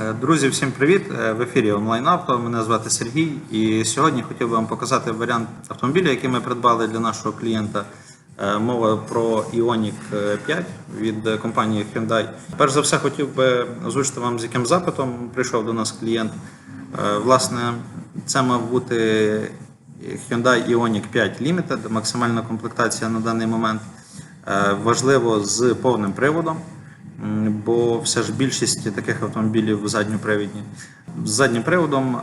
Е, Друзі, всім привіт! Е, В ефірі онлайн авто. Мене звати Сергій. І сьогодні хотів би вам показати варіант автомобіля, який ми придбали для нашого клієнта. Е, Мова про Ioniq 5 від компанії Hyundai. Перш за все, хотів би озвучити вам, з яким запитом прийшов до нас клієнт. Власне, це мав бути Hyundai Ioniq 5 Limited, максимальна комплектація на даний момент. Важливо з повним приводом. Бо все ж більшість таких автомобілів задньопривідні. З заднім приводом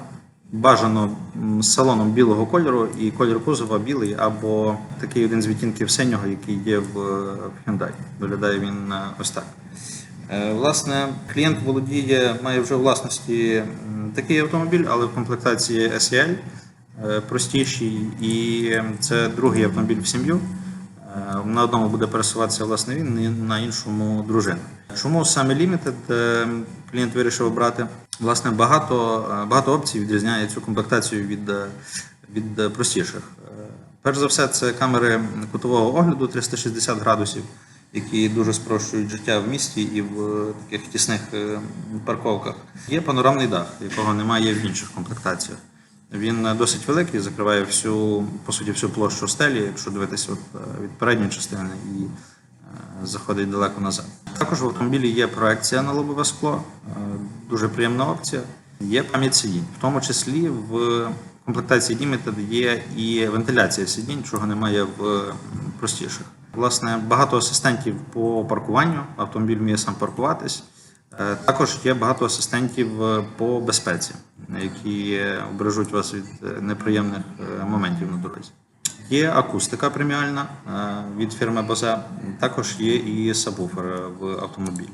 бажано салоном білого кольору і кольор кузова білий, або такий один з відтінків синього, який є в е, Hyundai. Виглядає він е, ось так. Е, Власне, клієнт володіє, має вже у власності такий автомобіль, але в комплектації SEL простіший, і це другий автомобіль в сім'ю. На одному буде пересуватися власне він, на іншому дружина. Чому саме Limited е, клієнт вирішив обрати? Власне, багато, е, багато опцій відрізняє цю комплектацію від, е, від простіших. Перш за все, це камери кутового огляду 360 градусів, які дуже спрощують життя в місті і в таких тісних парковках. Є панорамний дах, якого немає в інших комплектаціях. Він досить великий, закриває всю, по суті, всю площу стелі, якщо дивитися від передньої частини заходить далеко назад. Також в автомобілі є проекція на лобове скло, е, дуже приємна опція. Є пам'ять сидінь, в тому числі в комплектації Limited є і вентиляція сидінь, чого немає в простіших. Власне, багато асистентів по паркуванню. Автомобіль вміє сам паркуватись. Е, Також є багато асистентів е, по безпеці, які е, обережуть вас від е, неприємних е, моментів на дорозі. Є акустика преміальна е, від фірми Bose, також є і сабвуфер е, в автомобілі.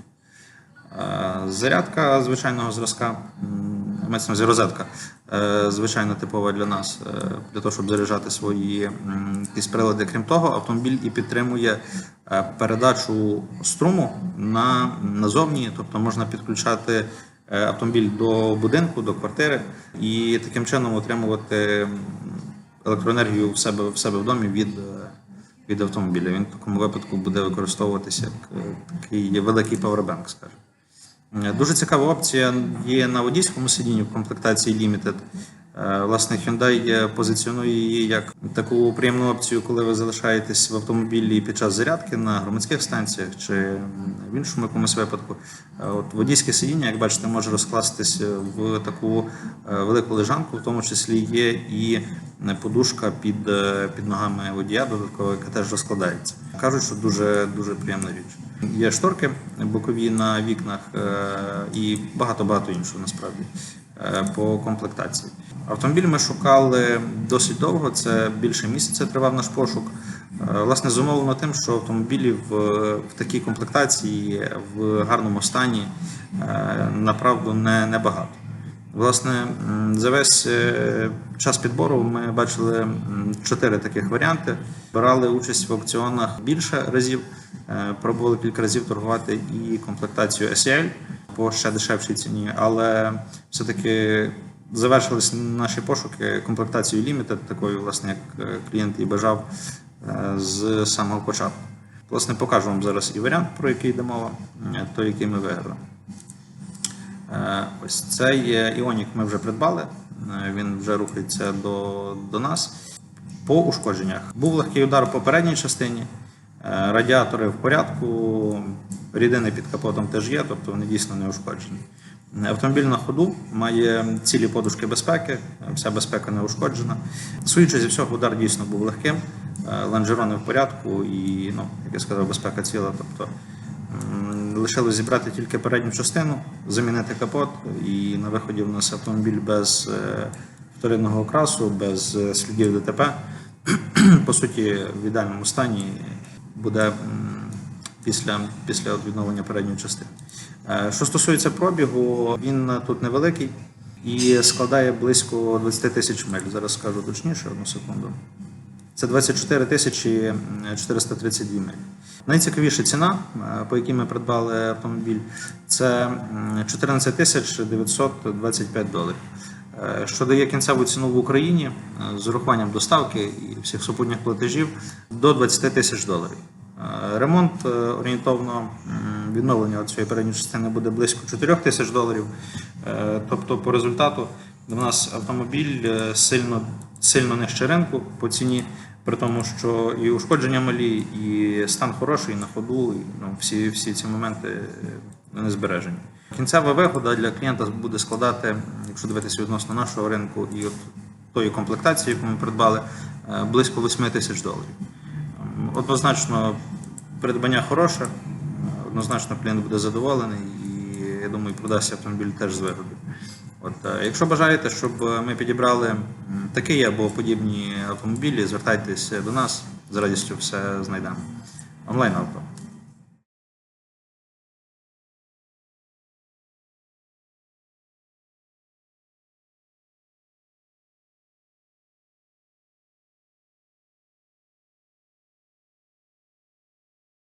Е, Зарядка звичайного зразка, мається розетка, звичайно типова для нас, для того, щоб заряджати свої якісь прилади. Крім того, автомобіль і підтримує передачу струму на, назовні, тобто можна підключати автомобіль до будинку, до квартири і таким чином отримувати електроенергію в себе, в себе в домі від. е, від автомобіля. Він в такому випадку буде використовуватися як е, такий великий павербанк, скажімо. Е, Дуже цікава опція є на водійському сидінні в комплектації Limited. Е, Власне, Hyundai е, позиціонує її як таку приємну опцію, коли ви залишаєтесь в автомобілі під час зарядки на громадських станціях чи в іншому якомусь випадку. Е, От водійське сидіння, як бачите, може розкластись в таку велику лежанку, в тому числі є і подушка під, під ногами водія, додаткова, яка теж розкладається. Кажуть, що дуже дуже приємна річ. Є шторки бокові на вікнах і багато-багато іншого насправді по комплектації. Автомобіль ми шукали досить довго, це більше місяця тривав наш пошук. Е, Власне, зумовлено тим, що автомобілів в, в такій комплектації в гарному стані е, направду не, небагато. Власне, за весь е, час підбору ми бачили чотири таких варіанти. Брали участь в аукціонах більше разів, пробували кілька разів торгувати і комплектацію SEL по ще дешевшій ціні, але все-таки завершились наші пошуки комплектацією Limited, такою, власне, як е, клієнт і бажав е, з самого початку. Власне, покажу вам зараз і варіант, про який йде мова, е, той, який ми виграли. Ось цей Іонік ми вже придбали. Він вже рухається до, до нас. По ушкодженнях був легкий удар по передній частині. Радіатори в порядку, рідини під капотом теж є, тобто вони дійсно не ушкоджені. Автомобіль на ходу має цілі подушки безпеки, вся безпека не ушкоджена. Судячи зі всього, удар дійсно був легким, е, лонжерони в порядку і, ну, як я сказав, безпека ціла. Тобто Лишилось зібрати тільки передню частину, замінити капот, і на виході в нас автомобіль без е, вторинного окрасу, без е, слідів ДТП. По суті, в ідеальному стані буде після, після відновлення передньої частини. Е, Що стосується пробігу, він тут невеликий і складає близько 20 тисяч миль. Зараз скажу точніше, одну секунду. Це 24 тисячі 432 миль. Найцікавіша ціна, е, по якій ми придбали автомобіль, це 14 тисяч 925 доларів. Е, Що дає кінцеву ціну в Україні е, з урахуванням доставки і всіх супутніх платежів до 20 тисяч доларів. Е, Ремонт е, орієнтовно відновлення цієї передньої частини буде близько 4 тисяч доларів. Е, Тобто, по результату у нас автомобіль сильно, сильно нижче ринку по ціні, при тому, що і ушкодження малі, і стан хороший на ходу, і, ну, всі, всі ці моменти не збережені. Кінцева вигода для клієнта буде складати, якщо дивитися відносно нашого ринку і от тої комплектації, яку ми придбали, близько 8 тисяч доларів. Однозначно, придбання хороше, однозначно клієнт буде задоволений і я думаю, продасть автомобіль теж з вигодою. От, е, якщо бажаєте, щоб ми підібрали такі або подібні автомобілі, звертайтеся до нас, з радістю все знайдемо. Онлайн авто.